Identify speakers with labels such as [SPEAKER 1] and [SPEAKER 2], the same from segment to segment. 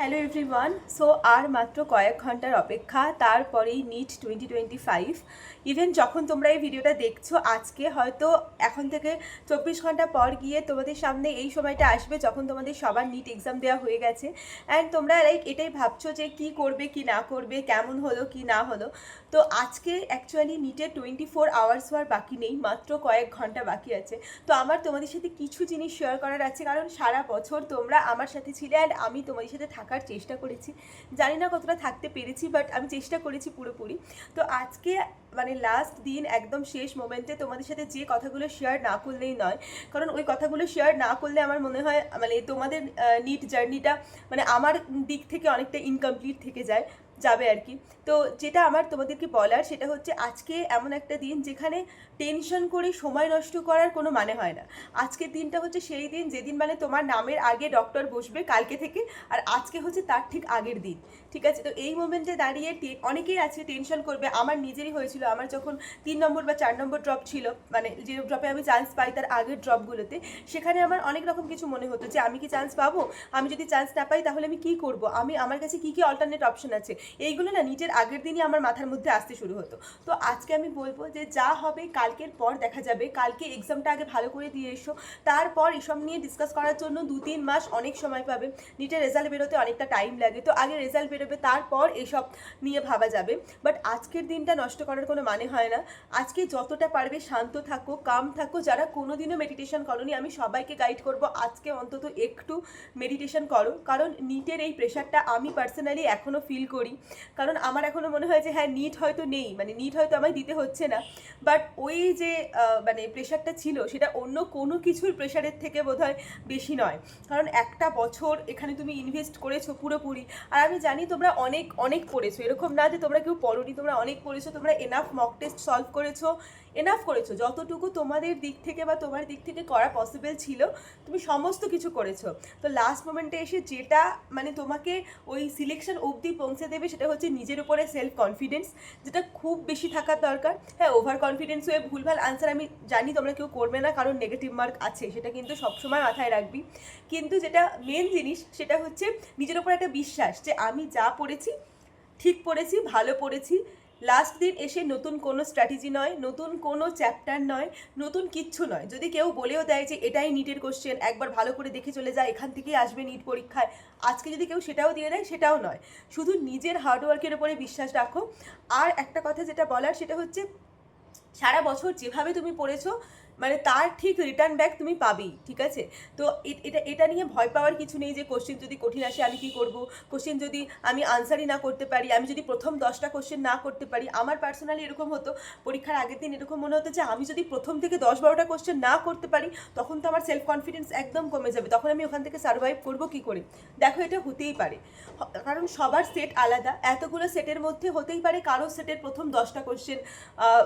[SPEAKER 1] Hello everyone so আর মাত্র কয়েক ঘণ্টার অপেক্ষা, তারপরেই NEET twenty twenty five even যখন তোমরা এই ভিডিওটা দেখছ, আজকে হয়তো এখন থেকে চব্বিশ ঘণ্টা পর গিয়ে তোমাদের সামনে এই সময়টা আসবে যখন তোমাদের সবার নিট এক্সাম দেওয়া হয়ে গেছে। অ্যান্ড তোমরা লাইক এটাই ভাবছ যে কি করবে, কি না করবে, কেমন হলো, কি না হলো। তো আজকে অ্যাকচুয়ালি নিটের টোয়েন্টি ফোর আওয়ার্স হওয়ার বাকি নেই, মাত্র কয়েক ঘণ্টা বাকি আছে। তো আমার তোমাদের সাথে কিছু জিনিস শেয়ার করার আছে, কারণ সারা বছর তোমরা আমার সাথে ছিলে অ্যান্ড আমি তোমাদের সাথে থাকার চেষ্টা করেছি। জানি না কতটা থাকতে পেরেছি বাট আমি চেষ্টা করেছি পুরোপুরি। তো আজকে মানে লাস্ট দিন একদম শেষ মোমেন্টে তোমাদের সাথে যে কথাগুলো শেয়ার না করলেই নয়, কারণ ওই কথাগুলো শেয়ার না করলে আমার মনে হয় মানে তোমাদের নিট জার্নিটা মানে আমার দিক থেকে অনেকটা ইনকমপ্লিট থেকে যায়। যাবে আর কি। তো যেটা আমার তোমাদেরকে বলার সেটা হচ্ছে আজকে এমন একটা দিন যেখানে টেনশন করে সময় নষ্ট করার কোনো মানে হয় না। আজকের দিনটা হচ্ছে সেই দিন যেদিন মানে তোমার নামের আগে ডক্টর বসবে কালকে থেকে আর আজকে হচ্ছে তার ঠিক আগের দিন। ঠিক আছে? তো এই মোমেন্টে দাঁড়িয়ে অনেকেই আছে টেনশন করবে। আমার নিজেরই হয়েছিল। আমার যখন তিন নম্বর বা চার নম্বর ড্রপ ছিল মানে যে ড্রপে আমি চান্স পাই তার আগের ড্রপগুলোতে সেখানে আমার অনেক রকম কিছু মনে হতো যে আমি কি চান্স পাবো? আমি যদি চান্স না পাই তাহলে আমি কি করব? আমি আমার কাছে কি কি অল্টারনেট অপশন আছে? এইগুলো না নিজের আগের দিনই আমার মাথার মধ্যে আসতে শুরু হতো। তো আজকে আমি বলব যে যা হবে কালকের পর দেখা যাবে, কালকে এক্সামটা আগে ভালো করে দিয়ে এসো, তারপর এসব নিয়ে ডিসকাস করার জন্য দু তিন মাস অনেক সময় পাবে। নিটের রেজাল্ট বেরোতে অনেকটা টাইম লাগে, তো আগে রেজাল্ট বেরোবে, তারপর এসব নিয়ে ভাবা যাবে। বাট আজকের দিনটা নষ্ট করার কোনো মানে হয় না। আজকে যতটা পারবে শান্ত থাকো কাম থাকো, যারা কোনোদিনও মেডিটেশন করনি, আমি সবাইকে গাইড করব, আজকে অন্তত একটু মেডিটেশন করো। কারণ নিটের এই প্রেশারটা আমি পার্সোনালি এখনও ফিল করি। কারণ আমার এখনও মনে হয় যে হ্যাঁ নিট হয়তো নেই মানে নিট হয়তো আমায় দিতে হচ্ছে না। বাট ওই যে মানে প্রেশারটা ছিল, সেটা অন্য কোনো কিছুর প্রেশারের থেকে বোধহয় বেশি নয়। কারণ একটা বছর এখানে তুমি ইনভেস্ট করেছ পুরোপুরি, আর আমি জানি তোমরা অনেক অনেক পড়েছো এরকম না যে তোমরা কেউ পড়োনি, তোমরা অনেক পড়েছো তোমরা এনাফ মক টেস্ট সলভ করেছ এনাফ করেছ। যতটুকু তোমাদের দিক থেকে বা তোমার দিক থেকে করা পসিবল ছিল, তুমি সমস্ত কিছু করেছ। তো লাস্ট মোমেন্টে এসে যেটা মানে তোমাকে ওই সিলেকশন অবধি পৌঁছে দেবে সেটা হচ্ছে নিজের উপরে সেলফ কনফিডেন্স যেটা খুব বেশি থাকার দরকার। হ্যাঁ ওভার কনফিডেন্স হয়ে ভুলভাল আনসার আমি জানি তোমরা কেউ করবে না, কারণ নেগেটিভ মার্ক আছে, সেটা কিন্তু সবসময় মাথায় রাখবি। কিন্তু যেটা মেন জিনিস, সেটা হচ্ছে নিজের উপর একটা বিশ্বাস যে আমি যা পড়েছি, ঠিক পড়েছি, ভালো পড়েছি লাস্ট দিন এসে নতুন কোনো স্ট্র্যাটেজি নয়, নতুন কোনো চ্যাপ্টার নয়, নতুন কিচ্ছু নয়। যদি কেউ বলেও দেয় যে এটাই নিটের কোশ্চেন একবার ভালো করে দেখে চলে যায়, এখান থেকেই আসবে নিট পরীক্ষায়। আজকে যদি কেউ সেটাও দিয়ে দেয়, সেটাও নয়। শুধু নিজের হার্ডওয়ার্কের ওপরে বিশ্বাস রাখো। আর একটা কথা যেটা বলার, সেটা হচ্ছে সারা বছর যেভাবে তুমি পড়েছো মানে তার ঠিক রিটার্ন ব্যাক তুমি পাবেই, ঠিক আছে? তো এটা এটা নিয়ে ভয় পাওয়ার কিছু নেই যে কোশ্চেন যদি কঠিন আসে আমি কি করব? কোশ্চেন যদি আমি আনসারই না করতে পারি, আমি যদি প্রথম দশটা কোশ্চেন না করতে পারি, আমার পার্সোনালি এরকম হতো, পরীক্ষার আগের দিন এরকম মনে হতো যে আমি যদি প্রথম থেকে দশ বারোটা কোশ্চেন না করতে পারি, তখন তো আমার সেলফ কনফিডেন্স একদম কমে যাবে, তখন আমি ওখান থেকে সার্ভাইভ করব কি করে? দেখো এটা হতেই পারে। কারণ সবার সেট আলাদা, এতগুলো সেটের মধ্যে হতেই পারে কারও সেটের প্রথম দশটা কোশ্চেন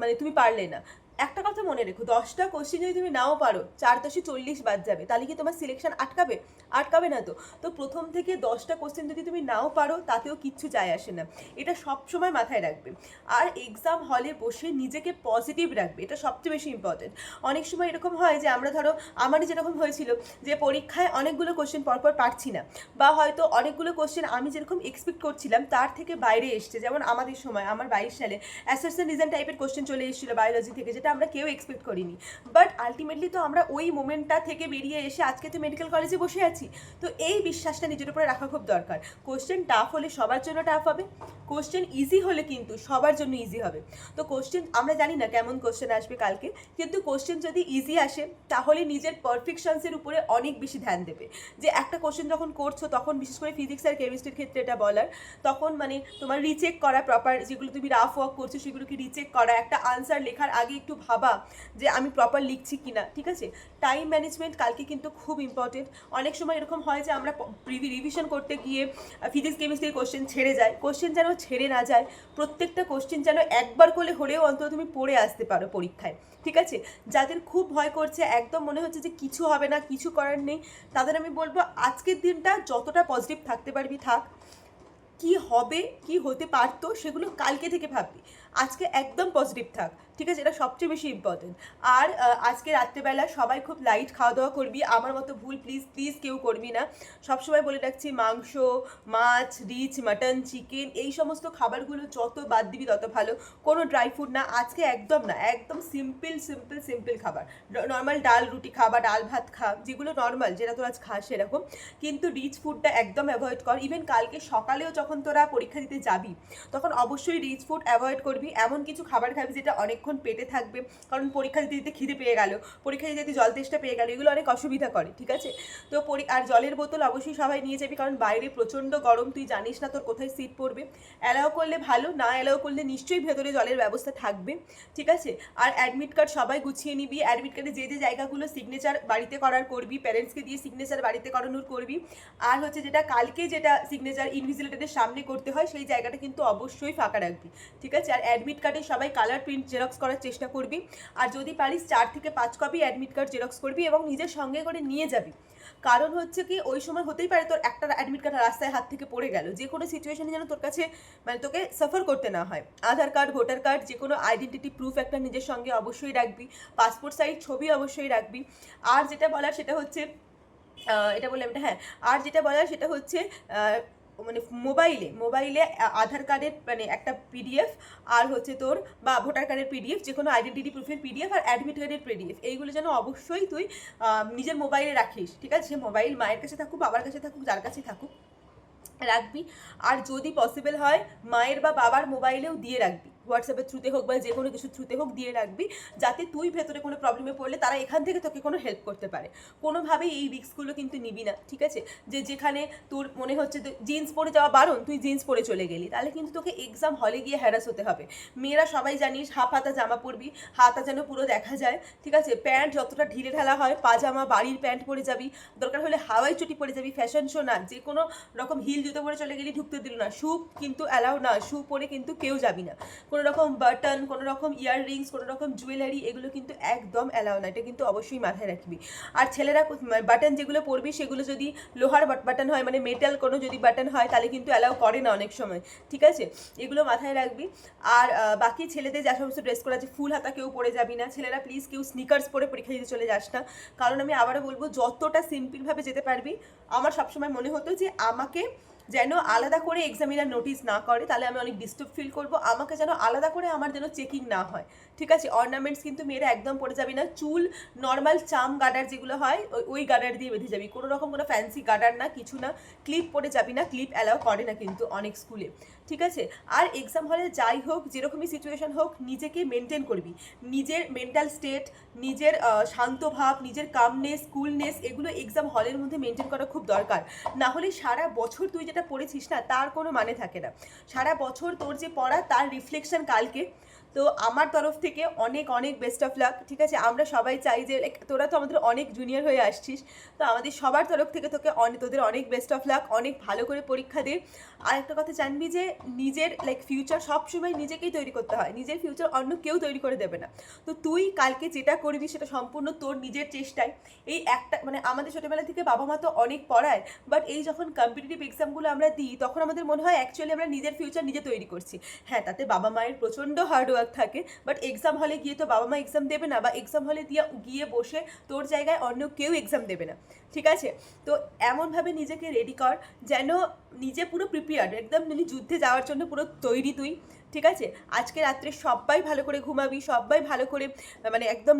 [SPEAKER 1] মানে তুমি পারলে না। একটা কথা মনে রেখো, দশটা কোশ্চেন যদি তুমি নাও পারো, চার দশে চল্লিশ বাদ যাবে, তাহলে কি তোমার সিলেকশন আটকাবে? আটকাবে না তো। তো প্রথম থেকে দশটা কোশ্চেন যদি তুমি নাও পারো, তাতেও কিচ্ছু যায় আসে না। এটা সব সময় মাথায় রাখবে। আর এক্সাম হলে বসে নিজেকে পজিটিভ রাখবে, এটা সবচেয়ে বেশি ইম্পর্টেন্ট অনেক সময় এরকম হয় যে, আমরা ধরো, আমারই যেরকম হয়েছিল যে, পরীক্ষায় অনেকগুলো কোশ্চেন পরপর পারছি না। বা হয়তো অনেকগুলো কোশ্চেন আমি যেরকম এক্সপেক্ট করছিলাম, তার থেকে বাইরে এসছে। যেমন আমাদের সময়, আমার বাইশ সালে অ্যাসেসন রিজন টাইপের কোশ্চেন চলে এসেছিল বায়োলজি থেকে যেটা আমরা কেউ এক্সপেক্ট করিনি। বাট আলটিমেটলি তো আমরা ওই মোমেন্টটা থেকে বেরিয়ে এসে আজকে তো মেডিকেল কলেজে বসে আছি। তো এই বিশ্বাসটা নিজের উপরে রাখা খুব দরকার। কোশ্চেন টাফ হলে সবার জন্য টাফ হবে। কোশ্চেন ইজি হলে কিন্তু সবার জন্য ইজি হবে। তো কোশ্চেন আমরা জানি না কেমন কোশ্চেন আসবে কালকে। কিন্তু কোশ্চেন যদি ইজি আসে, তাহলে নিজের পারফেকশনসের উপরে অনেক বেশি ধ্যান দেবে। যে একটা কোশ্চেন যখন করছ, তখন বিশেষ করে ফিজিক্স আর কেমিস্ট্রির ক্ষেত্রে এটা বলার, তখন মানে তোমার রিচেক করা প্রপার যেগুলো তুমি রাফ ওয়ার্ক করছ, সেগুলোকে রিচেক করা, একটা আনসার লেখার আগে একটু ভাবা যে আমি প্রপার লিখছি কি না ঠিক আছে? টাইম ম্যানেজমেন্ট কালকে কিন্তু খুব ইম্পর্টেন্ট অনেক সময় এরকম হয় যে আমরা রিভিশন করতে গিয়ে ফিজিক্স কেমিস্ট্রির কোশ্চেন ছেড়ে যায়। কোশ্চেন যেন ছেড়ে না যায়, প্রত্যেকটা কোশ্চেন যেন একবার করে হলেও অন্তত তুমি পড়ে আসতে পারো পরীক্ষায়, ঠিক আছে? যাদের খুব ভয় করছে, একদম মনে হচ্ছে যে কিছু হবে না, কিছু করার নেই, তাদের আমি বলব আজকের দিনটা যতটা পজিটিভ থাকতে পারবি থাক। কি হবে, কি হতে পারতো, সেগুলো কালকে থেকে ভাববি। আজকে একদম পজিটিভ থাক, ঠিক আছে? এটা সবচেয়ে বেশি ইম্পর্টেন্ট আর আজকে রাত্রেবেলা সবাই খুব লাইট খাওয়া দাওয়া করবি। আমার মতো ভুল প্লিজ প্লিজ কেউ করবি না। সবসময় বলে রাখছি, মাংস, মাছ, রিচ মাটন চিকেন এই সমস্ত খাবারগুলো যত বাদ দিবি তত ভালো। কোনো ড্রাই ফ্রুট না। আজকে একদম না, একদম সিম্পল সিম্পল সিম্পল খাবার। নর্মাল ডাল, রুটি খা বা ডাল ভাত খা, যেগুলো নর্মাল যেটা তোর আজ খাস সেরকম। কিন্তু রিচ ফুডটা একদম অ্যাভয়েড কর। ইভেন কালকে সকালেও যখন তোরা পরীক্ষা দিতে যাবি, তখন অবশ্যই রিচ ফুড অ্যাভয়েড করবি। এমন কিছু খাবার খাবি যেটা অনেকক্ষণ পেটে থাকবে। কারণ পরীক্ষা দিতে দিতে খিদে পেয়ে গেল, পরীক্ষা দিতে দিতে জল তেষ্টা পেয়ে গেল, এগুলো অনেক অসুবিধা করে, ঠিক আছে? তো আর জলের বোতল অবশ্যই সবাই নিয়ে যাবি, কারণ বাইরে প্রচণ্ড গরম, তুই জানিস না তোর কোথায় সিট পড়বে। অ্যালাউ করলে ভালো, না অ্যালাউ করলে নিশ্চয়ই ভেতরে জলের ব্যবস্থা থাকবে, ঠিক আছে? আর অ্যাডমিট কার্ড সবাই গুছিয়ে নিবি অ্যাডমিট কার্ডে যে যে জায়গাগুলো সিগনেচার বাড়িতে করার করবি প্যারেন্টসকে দিয়ে সিগনেচার বাড়িতে করানোর করবি। আর হচ্ছে যেটা কালকে যেটা সিগনেচার ইনভিজিলেটারের সামনে করতে হয়, সেই জায়গাটা কিন্তু অবশ্যই ফাঁকা রাখবি, ঠিক আছে? আর অ্যাডমিট কার্ডে সবাই কালার প্রিন্ট জেরক্স করার চেষ্টা করবি। আর যদি পারিস চার থেকে পাঁচ কপি অ্যাডমিট কার্ড জেরক্স করবি এবং নিজের সঙ্গে করে নিয়ে যাবি। কারণ হচ্ছে কি, ওই সময় হতেই পারে তোর একটা অ্যাডমিট কার্ড রাস্তায় হাত থেকে পড়ে গেল। যে কোনো সিচুয়েশনে যেন তোর কাছে মানে তোকে সাফার করতে না হয়। আধার কার্ড ভোটার কার্ড যে কোনো আইডেন্টিটি প্রুফ একটা নিজের সঙ্গে অবশ্যই রাখবি। পাসপোর্ট সাইজ ছবি অবশ্যই রাখবি। আর যেটা বলার সেটা হচ্ছে এটা বললাম এটা হ্যাঁ। আর যেটা বলার সেটা হচ্ছে মানে মোবাইলে মোবাইলে আধার কার্ডের মানে একটা পিডিএফ আর হচ্ছে তোর বা ভোটার কার্ডের পিডিএফ যে কোনো আইডেন্টিটি প্রুফের পিডিএফ আর অ্যাডমিট কার্ডের পিডিএফ এইগুলো যেন অবশ্যই তুই নিজের মোবাইলে রাখিস, ঠিক আছে? মোবাইল মায়ের কাছে থাকুক, বাবার কাছে থাকুক, যার কাছে থাকুক, রাখবি। আর যদি পসিবল হয়, মায়ের বা বাবার মোবাইলেও দিয়ে রাখবি। হোয়াটসঅ্যাপের থ্রুতে হোক বা যে কোনো কিছু থ্রুতে হোক দিয়ে রাখবি, যাতে তুই ভেতরে কোনো প্রবলেমে পড়লে তারা এখান থেকে তোকে কোনো হেল্প করতে পারে। কোনোভাবেই এই রিস্কগুলো কিন্তু নিবি না, ঠিক আছে? যে যেখানে তোর মনে হচ্ছে জিন্স পরে যাওয়া বারণ, তুই জিন্স পরে চলে গেলি। তাহলে কিন্তু তোকে এক্সাম হলে গিয়ে হ্যারাস হতে হবে। মেয়েরা সবাই জানিস হাফ হাতা জামা পরবি, হাতা যেন পুরো দেখা যায়, ঠিক আছে? প্যান্ট যতটা ঢিলে ঢালা হয়, পাজামা, বাড়ির প্যান্ট পরে যাবি, দরকার হলে হাওয়াই চুটি পরে যাবি ফ্যাশন শো না যে কোনো রকম হিল জুতো পরে চলে গেলি ঢুকতে দিল না শু কিন্তু অ্যালাউ না শু পরে কিন্তু কেউ যাবি না। কোনো রকম বাটন কোনো রকম ইয়াররিংস কোনো রকম জুয়েলারি এগুলো কিন্তু একদম অ্যালাউ না। এটা কিন্তু অবশ্যই মাথায় রাখবি। আর ছেলেরা বাটন যেগুলো পরবি, সেগুলো যদি লোহার বাটন হয় মানে মেটাল কোনো যদি বাটন হয়, তাহলে কিন্তু অ্যালাউ করে না অনেক সময়। ঠিক আছে? এগুলো মাথায় রাখবি। আর বাকি ছেলেদের যা সমস্ত ড্রেস করা আছে, ফুল হাতা কেউ পরে যাবি না। ছেলেরা প্লিজ কেউ স্নিকার্স পরে পরীক্ষা দিতে চলে যাস না। কারণ আমি আবারও বলব, যতটা সিম্পলভাবে যেতে পারবি, আমার সবসময় মনে হতো যে আমাকে যেন আলাদা করে এক্সামিনার নোটিস না করে, তাহলে আমি অনেক ডিস্টার্ব ফিল করব। আমাকে যেন আলাদা করে আমার যেন চেকিং না হয়। ঠিক আছে? অর্নামেন্টস কিন্তু মেয়েরা একদম পরে যাবি না। চুল নর্মাল চাম গার্ডার যেগুলো হয়, ওই- গার্ডার দিয়ে বেঁধে যাবি। কোনো রকম কোনো ফ্যান্সি গার্ডার না, কিছু না। ক্লিপ পরে যাবি না ক্লিপ অ্যালাউ করে না কিন্তু অনেক স্কুলে ঠিক আছে? আর এক্সাম হলে যাই হোক, যেরকমই সিচুয়েশন হোক, নিজেকে মেনটেন করবি। নিজের মেন্টাল স্টেট নিজের শান্ত ভাব, নিজের কামনেস কুলনেস এগুলো এক্সাম হলের মধ্যে মেনটেন করা খুব দরকার। না হলে সারা বছর তুই যেটা পড়েছিস না, তার কোনো মানে থাকে না। সারা বছর তোর যে পড়া, তার রিফ্লেকশন কালকে। তো আমার তরফ থেকে অনেক অনেক বেস্ট অফ লাক ঠিক আছে? আমরা সবাই চাই যে তোরা তো আমাদের অনেক জুনিয়র হয়ে আসছিস, তো আমাদের সবার তরফ থেকে তোকে অনেক তোদের অনেক বেস্ট অফ লাক অনেক ভালো করে পরীক্ষা দে। আর একটা কথা জানবি যে, নিজের লাইক ফিউচার সবসময় নিজেকেই তৈরি করতে হয়, নিজের ফিউচার অন্য কেউ তৈরি করে দেবে না। তো তুই কালকে যেটা করবি সেটা সম্পূর্ণ তোর নিজের চেষ্টায়। এই একটা মানে আমাদের ছোটোবেলা থেকে বাবা মা তো অনেক পড়ায় বাট এই যখন কম্পিটিটিভ এক্সামগুলো আমরা দিই, তখন আমাদের মনে হয় অ্যাকচুয়ালি আমরা নিজের ফিউচার নিজে তৈরি করছি। হ্যাঁ তাতে বাবা মায়ের প্রচণ্ড হার্ডওয়ার্ক থাকে। বাট এক্সাম হলে গিয়ে তো বাবা মা এক্সাম দেবে না বা এক্সাম হলে দিয়ে গিয়ে বসে তোর জায়গায় অন্য কেউ এক্সাম দেবে না। ঠিক আছে? তো এমনভাবে নিজেকে রেডি কর যেন নিজে পুরো প্রিপেয়ার্ড একদম যদি যুদ্ধে যাওয়ার জন্য পুরো তৈরি তুই। ঠিক আছে? আজকে রাত্রে সবাই ভালো করে ঘুমাবি সবাই ভালো করে মানে একদম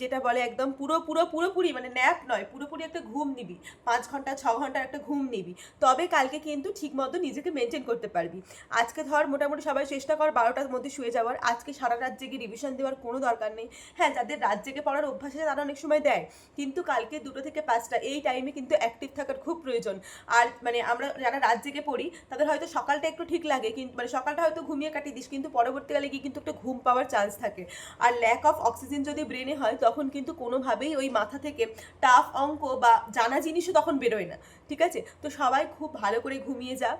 [SPEAKER 1] যেটা বলে একদম পুরো পুরো, পুরোপুরি মানে ন্যাপ নয়, পুরোপুরি একটা ঘুম নিবি। পাঁচ ঘণ্টা, ছ ঘণ্টার একটা ঘুম নিবি। তবে কালকে কিন্তু ঠিকমতো নিজেকে মেনটেন করতে পারবি। আজকে ধর মোটামুটি সবাই চেষ্টা কর বারোটার মধ্যে শুয়ে যাওয়ার। আজকে সারা রাত জেগে রিভিশন দেওয়ার কোনো দরকার নেই। হ্যাঁ যাদের রাত জেগে পড়ার অভ্যাস আছে তারা অনেক সময় দেয়। কিন্তু কালকে দুটো থেকে পাঁচটা এই টাইমে কিন্তু অ্যাক্টিভ থাকার খুব প্রয়োজন। আর মানে আমরা যারা রাত জেগে পড়ি, তাদের হয়তো সকালটা একটু ঠিক লাগে কিন্তু মানে সকালটা হয়তো ঘুমিয়ে কাটিয়ে দিস কিন্তু পরবর্তীকালে গিয়ে কিন্তু একটা ঘুম পাওয়ার চান্স থাকে। আর ল্যাক অফ অক্সিজেন যদি ব্রেনে হয়, তখন কিন্তু কোনোভাবেই ওই মাথা থেকে টাফ অঙ্ক বা জানা জিনিসও তখন বেরোয় না। ঠিক আছে? তো সবাই খুব ভালো করে ঘুমিয়ে যা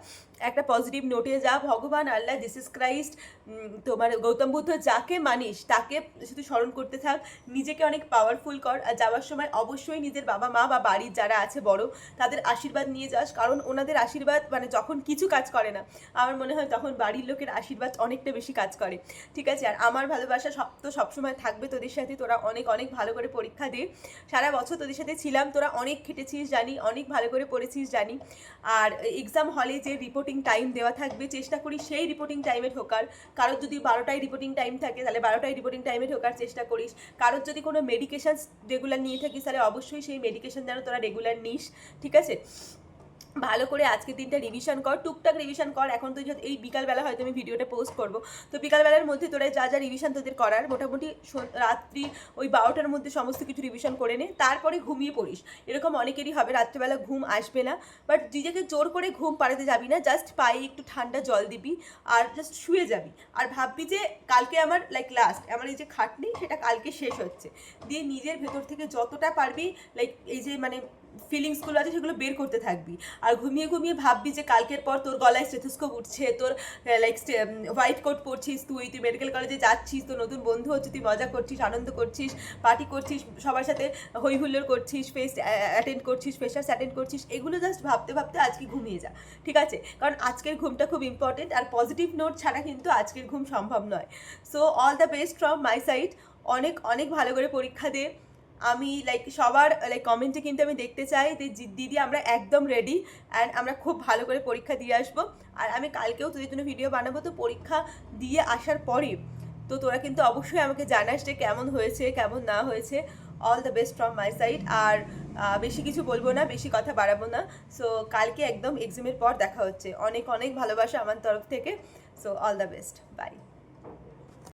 [SPEAKER 1] একটা পজিটিভ নোটে যা ভগবান আল্লাহ জিসাস ক্রাইস্ট তোমার গৌতম বুদ্ধ যাকে মানিস, তাকে শুধু স্মরণ করতে থাক। নিজেকে অনেক পাওয়ারফুল কর। আর যাওয়ার সময় অবশ্যই নিজের বাবা মা বা বাড়ির যারা আছে বড়, তাদের আশীর্বাদ নিয়ে যাস। কারণ ওনাদের আশীর্বাদ মানে যখন কিছু কাজ করে না, আমার মনে হয় তখন বাড়ির লোকের আশীর্বাদ অনেকটা বেশি কাজ করে। ঠিক আছে? আর আমার ভালোবাসা সব, তো সবসময় থাকবে তোদের সাথে। তোরা অনেক অনেক ভালো করে পরীক্ষা দে। সারা বছর তোদের সাথে ছিলাম। তোরা অনেক খেটেছিস জানি, অনেক ভালো করে পড়েছিস জানি। আর এক্সাম হলে যে রিপোর্টিং টাইম দেওয়া থাকবে, চেষ্টা করি সেই রিপোর্টিং টাইমে ঢোকার। কারোর যদি বারোটায় রিপোর্টিং টাইম থাকে, তাহলে বারোটায় রিপোর্টিং টাইমে ঢোকার চেষ্টা করিস। কারোর যদি কোনো মেডিকেশান রেগুলার নিয়ে থাকিস, তাহলে অবশ্যই সেই মেডিকেশান যেন তোরা রেগুলার নিস, ঠিক আছে? ভালো করে আজকের দিনটা রিভিশন কর, টুকটাক রিভিশন কর। এখন তো যত- এই বিকালবেলা হয়তো আমি ভিডিওটা পোস্ট করব। তো বিকালবেলার মধ্যে তোরা যা যা রিভিশন তোদের করার, মোটামুটি রাত্রি ওই বারোটার মধ্যে সমস্ত কিছু রিভিশন করে নে, তারপরে ঘুমিয়ে পড়িস। এরকম অনেকেরই হবে, রাত্রেবেলা ঘুম আসবে না। বাট নিজেকে জোর করে ঘুম পাড়াতে যাবি না জাস্ট পায়ে একটু ঠান্ডা জল দিবি আর জাস্ট শুয়ে যাবি। আর ভাববি যে কালকে আমার লাইক লাস্ট আমার এই যে খাটনি, সেটা কালকে শেষ হচ্ছে। দিয়ে নিজের ভেতর থেকে যতটা পারবি লাইক এই যে মানে ফিলিংসগুলো আছে, সেগুলো বের করতে থাকবি। আর ঘুমিয়ে ঘুমিয়ে ভাববি যে কালকের পর তোর গলায় স্টেথোস্কোপ উঠছে, তোর লাইক হোয়াইট কোট পরছিস তুই তুই মেডিকেল কলেজে যাচ্ছিস, তোর নতুন বন্ধু হচ্ছে, তুই মজা করছিস, আনন্দ করছিস পার্টি করছিস, সবার সাথে হই হুল্লোড় করছিস ফেস্ট অ্যাটেন্ড করছিস ফেশার্স অ্যাটেন্ড করছিস, এগুলো জাস্ট ভাবতে ভাবতে আজকে ঘুমিয়ে যা, ঠিক আছে? কারণ আজকের ঘুমটা খুব ইম্পর্টেন্ট আর পজিটিভ নোট ছাড়া কিন্তু আজকের ঘুম সম্ভব নয়। So all the best from my side অনেক অনেক ভালো করে পরীক্ষা দে। আমি লাইক সবার লাইক কমেন্টে কিন্তু আমি দেখতে চাই যে দিদি আমরা একদম রেডি অ্যান্ড আমরা খুব ভালো করে পরীক্ষা দিয়ে আসব। আর আমি কালকেও তোদের জন্য ভিডিও বানাবো, তো পরীক্ষা দিয়ে আসার পরে তো তোরা কিন্তু অবশ্যই আমাকে জানাস যে কেমন হয়েছে, কেমন না হয়েছে। All the best from my side আর বেশি কিছু বলব না, বেশি কথা বাড়াবো না। সো কালকে একদম এক্সামের পর দেখা হচ্ছে। অনেক অনেক ভালোবাসা আমার তরফ থেকে। So all the best bye